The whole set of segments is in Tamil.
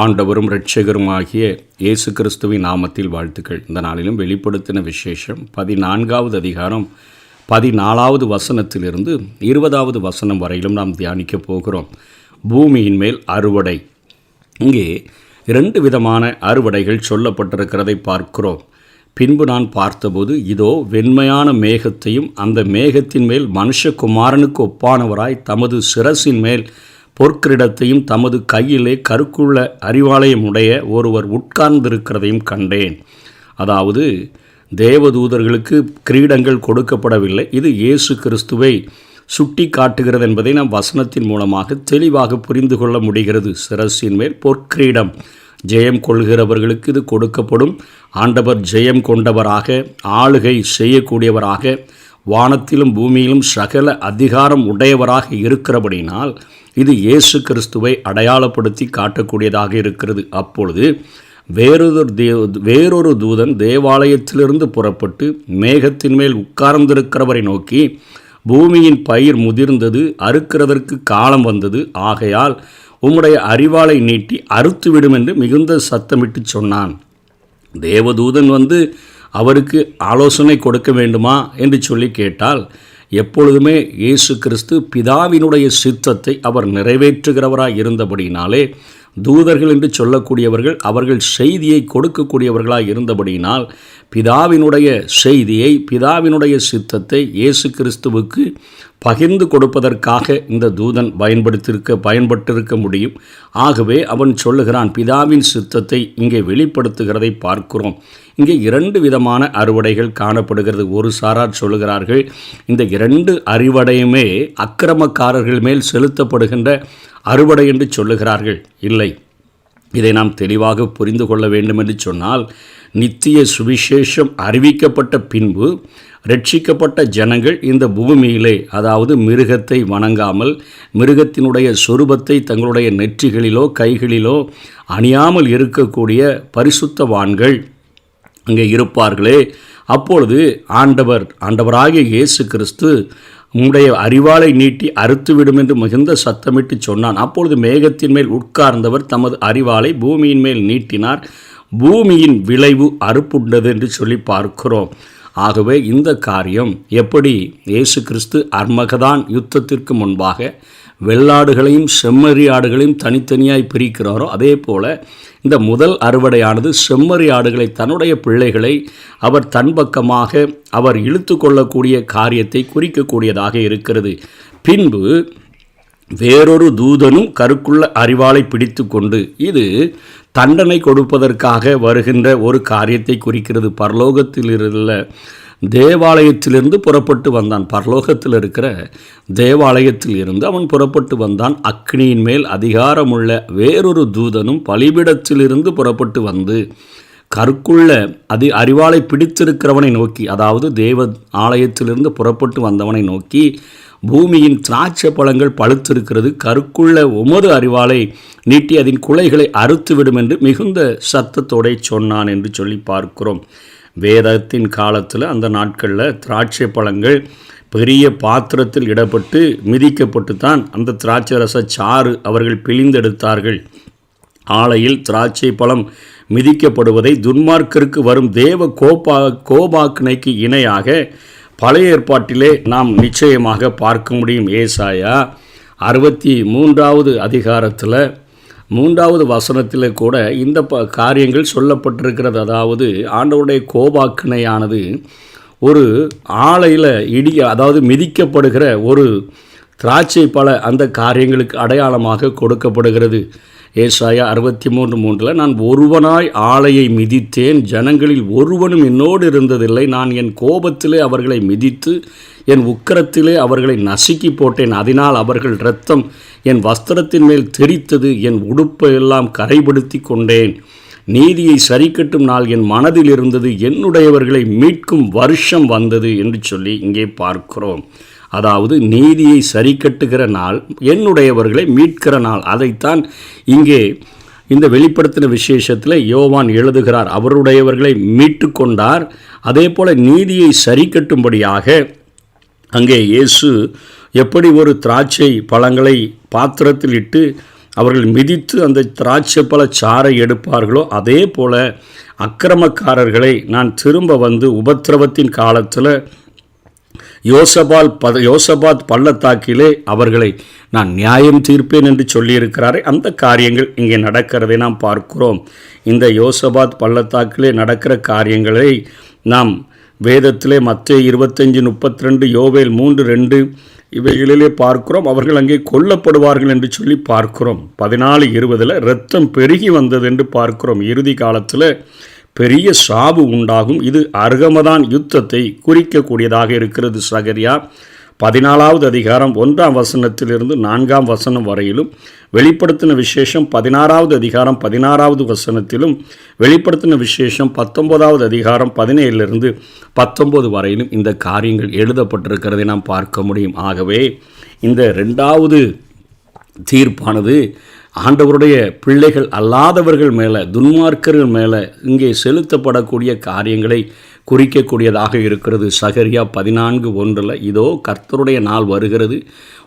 ஆண்டவரும் இரட்சகருமாகிய இயேசு கிறிஸ்துவின் நாமத்தில் வாழ்த்துக்கள். இந்த நாளிலும் வெளிப்படுத்தின விசேஷம் பதினான்காவது அதிகாரம் பதினாலாவது வசனத்திலிருந்து இருபதாவது வசனம் வரையிலும் நாம் தியானிக்க போகிறோம். பூமியின் மேல் அறுவடை. இங்கே இரண்டு விதமான அறுவடைகள் சொல்லப்பட்டிருக்கிறதை பார்க்கிறோம். பின்பு நான் பார்த்தபோது இதோ வெண்மையான மேகத்தையும் அந்த மேகத்தின் மேல் மனுஷகுமாரனுக்கு ஒப்பானவராய் தமது சிரசின் மேல் பொற்கிரீடத்தையும் தமது கையிலே கருக்குள்ள அறிவாலயம் உடைய ஒருவர் உட்கார்ந்திருக்கிறதையும் கண்டேன். அதாவது தேவதூதர்களுக்கு கிரீடங்கள் கொடுக்கப்படவில்லை. இது இயேசு கிறிஸ்துவை சுட்டி காட்டுகிறது என்பதை நாம் வசனத்தின் மூலமாக தெளிவாக புரிந்து கொள்ள முடிகிறது. சிரசின் மேல் பொற்கிரீடம். ஜெயம் கொள்கிறவர்களுக்கு இது கொடுக்கப்படும். ஆண்டவர் ஜெயம் கொண்டவராக ஆளுகை செய்யக்கூடியவராக வானத்திலும் பூமியிலும் சகல அதிகாரம் உடையவராக இருக்கிறபடினால் இது இயேசு கிறிஸ்துவை அடையாளப்படுத்தி காட்டக்கூடியதாக இருக்கிறது. அப்பொழுது வேறொரு தே வேறொரு தூதன் தேவாலயத்திலிருந்து புறப்பட்டு மேகத்தின் மேல் உட்கார்ந்திருக்கிறவரை நோக்கி பூமியின் பயிர் முதிர்ந்தது அறுக்கிறதற்கு காலம் வந்தது. ஆகையால் உம்முடைய அறிவாளை நீட்டி அறுத்துவிடும் என்று மிகுந்த சத்தமிட்டு சொன்னான். தேவதூதன் வந்து அவருக்கு ஆலோசனை கொடுக்க வேண்டுமா என்று சொல்லி கேட்டால் எப்பொழுதுமே இயேசு கிறிஸ்து பிதாவினுடைய சித்தத்தை அவர் நிறைவேற்றுகிறவராக இருந்தபடினாலே தூதர்கள் என்று சொல்லக்கூடியவர்கள் அவர்கள் செய்தியை கொடுக்கக்கூடியவர்களாக இருந்தபடியினால் பிதாவினுடைய செய்தியை பிதாவினுடைய சித்தத்தை இயேசு கிறிஸ்துவுக்கு பகிர்ந்து கொடுப்பதற்காக இந்த தூதன் பயன்படுத்தியிருக்க பயன்பட்டிருக்க முடியும். ஆகவே அவன் சொல்லுகிறான் பிதாவின் சித்தத்தை இங்கே வெளிப்படுத்துகிறதை பார்க்கிறோம். இங்கே இரண்டு விதமான அறுவடைகள் காணப்படுகிறது. ஒரு சாரார் சொல்லுகிறார்கள் இந்த இரண்டு அறுவடையுமே அக்கிரமக்காரர்கள் மேல் செலுத்தப்படுகின்ற அறுவடை என்று சொல்லுகிறார்கள். இல்லை. இதை நாம் தெளிவாக புரிந்து கொள்ள வேண்டும் என்று சொன்னால் நித்திய சுவிசேஷம் அறிவிக்கப்பட்ட பின்பு ரட்சிக்கப்பட்ட ஜனங்கள் இந்த பூமியிலே அதாவது மிருகத்தை வணங்காமல் மிருகத்தினுடைய சொரூபத்தை தங்களுடைய நெற்றிகளிலோ கைகளிலோ அணியாமல் இருக்கக்கூடிய பரிசுத்தவான்கள் அங்கே இருப்பார்களே. அப்பொழுது ஆண்டவர் ஆண்டவராகிய இயேசு கிறிஸ்து உம்முடைய அறிவாலை நீட்டி அறுத்துவிடும் என்று மிகுந்த சத்தமிட்டு சொன்னான். அப்பொழுது மேகத்தின் மேல் உட்கார்ந்தவர் தமது அறிவாலை பூமியின் மேல் நீட்டினார். பூமியின் விளைவு அறுப்புண்டது என்று சொல்லி பார்க்கிறோம். ஆகவே இந்த காரியம் எப்படி? இயேசு கிறிஸ்து அர்மகதான் யுத்தத்திற்கு முன்பாக வெள்ளாடுகளையும் செம்மறி ஆடுகளையும் தனித்தனியாய் பிரிக்கிறாரோ அதே போல் இந்த முதல் அறுவடையானது செம்மறி ஆடுகளை தன்னுடைய பிள்ளைகளை அவர் தன் பக்கமாக அவர் இழுத்து கொள்ளக்கூடிய காரியத்தை குறிக்கக்கூடியதாக இருக்கிறது. பின்பு வேறொரு தூதனும் கருக்குள்ள அறிவாளை பிடித்து கொண்டு இது தண்டனை கொடுப்பதற்காக வருகின்ற ஒரு காரியத்தை குறிக்கிறது. பரலோகத்தில் இருந்த தேவாலயத்திலிருந்து புறப்பட்டு வந்தான். பரலோகத்தில் இருக்கிற தேவாலயத்தில் இருந்து அவன் புறப்பட்டு வந்தான். அக்னியின் மேல் அதிகாரமுள்ள வேறொரு தூதனும் பலிபிடத்திலிருந்து புறப்பட்டு வந்து கற்குள்ள அது அறிவாளை பிடித்திருக்கிறவனை நோக்கி அதாவது தேவ ஆலயத்திலிருந்து புறப்பட்டு வந்தவனை நோக்கி பூமியின் திராட்சை பழங்கள் பழுத்திருக்கிறது. கருக்குள்ள உமது அறிவாலை நீட்டி அதன் குலைகளை அறுத்துவிடும் என்று மிகுந்த சத்தத்தோடை சொன்னான் என்று சொல்லி பார்க்கிறோம். வேதத்தின் காலத்தில் அந்த நாட்களில் திராட்சை பழங்கள் பெரிய பாத்திரத்தில் இடப்பட்டு மிதிக்கப்பட்டு தான் அந்த திராட்சை ரச சாறு அவர்கள் பிழிந்தெடுத்தார்கள். ஆலையில் திராட்சை பழம் மிதிக்கப்படுவதை துன்மார்க்கருக்கு வரும் தேவ கோபா கோபாக்கினைக்கு இணையாக பழைய ஏற்பாட்டிலே நாம் நிச்சயமாக பார்க்க முடியும். ஏசாயா அறுபத்தி மூன்றாவது அதிகாரத்தில் மூன்றாவது வசனத்தில் கூட இந்த ப காரியங்கள் சொல்லப்பட்டிருக்கிறது. அதாவது ஆண்டவருடைய கோபாக்கினையானது ஒரு ஆலையில் இடிய அதாவது மிதிக்கப்படுகிற ஒரு திராட்சை பல அந்த காரியங்களுக்கு அடையாளமாக கொடுக்கப்படுகிறது. ஏசாயா அறுபத்தி மூன்று மூன்றில் நான் ஒருவனாய் ஆலையை மிதித்தேன் ஜனங்களில் ஒருவனும் என்னோடு இருந்ததில்லை. நான் என் கோபத்திலே அவர்களை மிதித்து என் உக்கரத்திலே அவர்களை நசுக்கி போட்டேன். அதனால் அவர்கள் இரத்தம் என் வஸ்திரத்தின் மேல் தெரித்தது என் உடுப்பை எல்லாம் கரைப்படுத்தி கொண்டேன். நீதியை சரிக்கட்டும் நாள் என் மனதில் இருந்தது என்னுடையவர்களை மீட்கும் வருஷம் வந்தது என்று சொல்லி இங்கே பார்க்கிறோம். அதாவது நீதியை சரி கட்டுகிற நாள் என்னுடையவர்களை மீட்கிற நாள். அதைத்தான் இங்கே இந்த வெளிப்படுத்தின விசேஷத்தில் யோவான் எழுதுகிறார். அவருடையவர்களை மீட்டு கொண்டார். அதே போல் நீதியை சரி கட்டும்படியாக அங்கே இயேசு எப்படி ஒரு திராட்சை பழங்களை பாத்திரத்தில் இட்டு அவர்கள் மிதித்து அந்த திராட்சை பழ சாறை எடுப்பார்களோ அதே போல அக்கிரமக்காரர்களை நான் திரும்ப வந்து உபத்திரவத்தின் காலத்தில் யோசபால் பத யோசபாத் பள்ளத்தாக்கிலே அவர்களை நான் நியாயம் தீர்ப்பேன் என்று சொல்லியிருக்கிறாரே அந்த காரியங்கள் இங்கே நடக்கிறதை நாம் பார்க்கிறோம். இந்த யோசபாத் பள்ளத்தாக்கிலே நடக்கிற காரியங்களை நாம் வேதத்திலே மற்ற இருபத்தஞ்சி முப்பத்தி ரெண்டு யோவேல் மூன்று ரெண்டு இவைகளிலே பார்க்கிறோம். அவர்கள் அங்கே கொல்லப்படுவார்கள் என்று சொல்லி பார்க்கிறோம். பதினாலு இருபதில் இரத்தம் பெருகி வந்தது என்று பார்க்கிறோம். இறுதி காலத்தில் பெரிய சாபு உண்டாகும். இது அருகமதான் யுத்தத்தை குறிக்கக்கூடியதாக இருக்கிறது சகரியா. பதினாலாவது அதிகாரம் ஒன்றாம் வசனத்திலிருந்து நான்காம் வசனம் வரையிலும் வெளிப்படுத்தின விசேஷம் பதினாறாவது அதிகாரம் பதினாறாவது வசனத்திலும் வெளிப்படுத்தின விசேஷம் பத்தொன்பதாவது அதிகாரம் பதினேழுலிருந்து பத்தொன்பது வரையிலும் இந்த காரியங்கள் எழுதப்பட்டிருக்கிறதை நாம் பார்க்க முடியும். ஆகவே இந்த ரெண்டாவது தீர்ப்பானது ஆண்டவருடைய பிள்ளைகள் அல்லாதவர்கள் மேலே துன்மார்க்கர்கள் மேலே இங்கே செலுத்தப்படக்கூடிய காரியங்களை குறிக்கக்கூடியதாக இருக்கிறது. சகரியா பதினான்கு ஒன்றில் இதோ கர்த்தருடைய நாள் வருகிறது.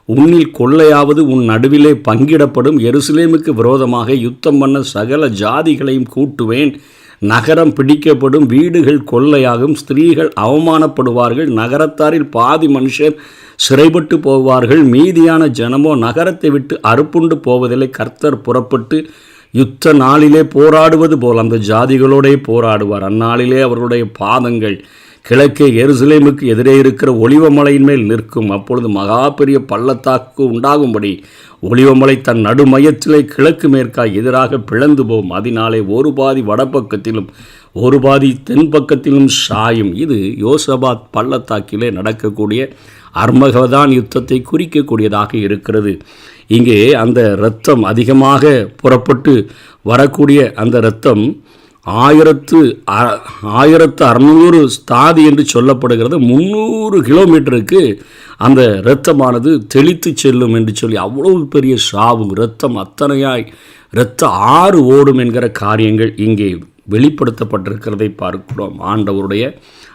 உன்னில் கொள்ளையாவது உன் நடுவிலே பங்கிடப்படும். எருசலேமுக்கு விரோதமாக யுத்தம் பண்ண சகல ஜாதிகளையும் கூட்டுவேன். நகரம் பிடிக்கப்படும். வீடுகள் கொள்ளையாகும். ஸ்திரீகள் அவமானப்படுவார்கள். நகரத்தாரில் பாதி மனுஷர் சிறைப்பட்டு போவார்கள். மீதியான ஜனமோ நகரத்தை விட்டு அறுப்புண்டு போவதில்லை. கர்த்தர் புறப்பட்டு யுத்த நாளிலே போராடுவது போல் அந்த ஜாதிகளோடே போராடுவார். அந்நாளிலே அவர்களுடைய பாதங்கள் கிழக்கே எருசலேமுக்கு எதிரே இருக்கிற ஒளிவமலையின் மேல் நிற்கும். அப்பொழுது மகா பெரிய பள்ளத்தாக்கு உண்டாகும்படி ஒளிவமலை தன் நடுமையத்திலே கிழக்கு மேற்காய் எதிராக பிளந்து போகும். அதனாலே ஒரு பாதி வடப்பக்கத்திலும் ஒரு பாதி தென்பக்கத்திலும் சாயும். இது யோசபாத் பள்ளத்தாக்கிலே நடக்கக்கூடிய அர்மகதான் யுத்தத்தை குறிக்கக்கூடியதாக இருக்கிறது. இங்கே அந்த இரத்தம் அதிகமாக புறப்பட்டு வரக்கூடிய அந்த இரத்தம் ஆயிரத்து ஆயிரத்து அறநூறு ஸ்தாதி என்று சொல்லப்படுகிறது. முந்நூறு கிலோமீட்டருக்கு அந்த இரத்தமானது தெளித்து செல்லும் என்று சொல்லி அவ்வளவு பெரிய சாவு இரத்தம் அத்தனையாய் இரத்த ஆறு ஓடும் என்கிற காரியங்கள் இங்கே வெளிப்படுத்தப்பட்டிருக்கிறதை பார்க்கிறோம். ஆண்டவருடைய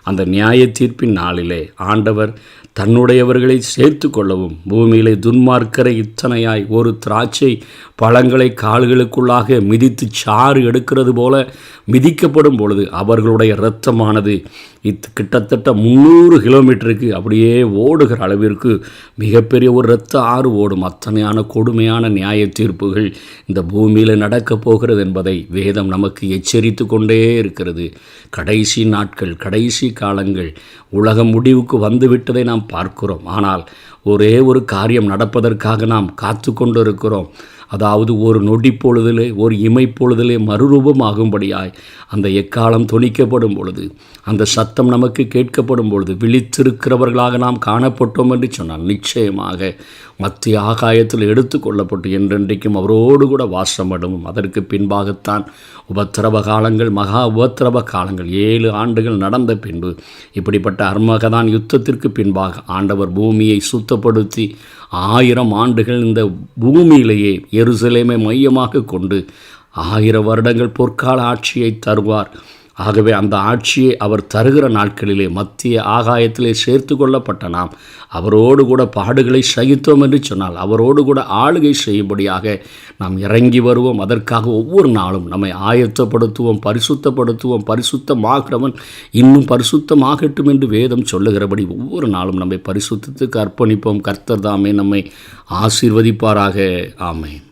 அந்த நியாய தீர்ப்பின் நாளிலே ஆண்டவர் தன்னுடையவர்களை சேர்த்து கொள்ளவும். பூமியிலே துன்மார்க்கரை இத்தனையாய் ஒரு திராட்சை பழங்களை கால்களுக்குள்ளாக மிதித்து சாறு எடுக்கிறது போல மிதிக்கப்படும் பொழுது அவர்களுடைய இரத்தமானது இத் கிட்டத்தட்ட முந்நூறு கிலோமீட்டருக்கு அப்படியே ஓடுகிற அளவிற்கு மிகப்பெரிய ஒரு இரத்த ஆறு ஓடும். அத்தனையான கொடுமையான நியாய தீர்ப்புகள் இந்த பூமியில் நடக்கப் போகிறது என்பதை வேதம் நமக்கு எச்சரித்து கொண்டே இருக்கிறது. கடைசி நாட்கள் கடைசி காலங்கள் உலகம் முடிவுக்கு வந்துவிட்டதை நாம் பார்க்கிறோம். ஆனால் ஒரே ஒரு காரியம் நடப்பதற்காக நாம் காத்து கொண்டிருக்கிறோம் அதாவது ஒரு நொடி பொழுதிலே ஒரு இமை பொழுதிலே மறுரூபமாகும்படியாய் அந்த எக்காலம் துணிக்கப்படும் பொழுது அந்த சத்தம் நமக்கு கேட்கப்படும் பொழுது விழித்திருக்கிறவர்களாக நாம் காணப்பட்டோம் என்று சொன்னால் நிச்சயமாக மத்திய ஆகாயத்தில் எடுத்துக்கொள்ளப்பட்டு என்றென்றைக்கும் அவரோடு கூட வாசமடும் அதற்கு பின்பாகத்தான் உபத்திரவ காலங்கள் மகா உபத்திரவ காலங்கள் ஏழு ஆண்டுகள் நடந்த பின்பு இப்படிப்பட்ட அர்மகதான் யுத்தத்திற்கு பின்பாக ஆண்டவர் பூமியை சுத்தப்படுத்தி ஆயிரம் ஆண்டுகள் இந்த பூமியிலேயே எருசலேமை மையமாக கொண்டு ஆயிரம் வருடங்கள் பொற்கால ஆட்சியை தருவார். ஆகவே அந்த ஆட்சியை அவர் தருகிற நாட்களிலே மத்திய ஆகாயத்திலே சேர்த்து கொள்ளப்பட்ட நாம் அவரோடு கூட பாடுகளை சகித்தோம் என்று சொன்னால் அவரோடு கூட ஆளுகை செய்யும்படியாக நாம் இறங்கி வருவோம். அதற்காக ஒவ்வொரு நாளும் நம்மை ஆயத்தப்படுத்துவோம் பரிசுத்தப்படுத்துவோம் பரிசுத்தமாகிறவன் இன்னும் பரிசுத்தமாகட்டும் என்று வேதம் சொல்லுகிறபடி ஒவ்வொரு நாளும் நம்மை பரிசுத்தத்துக்கு அர்ப்பணிப்போம். கர்த்தர் தாமே நம்மை ஆசீர்வதிப்பாராக. ஆமேன்.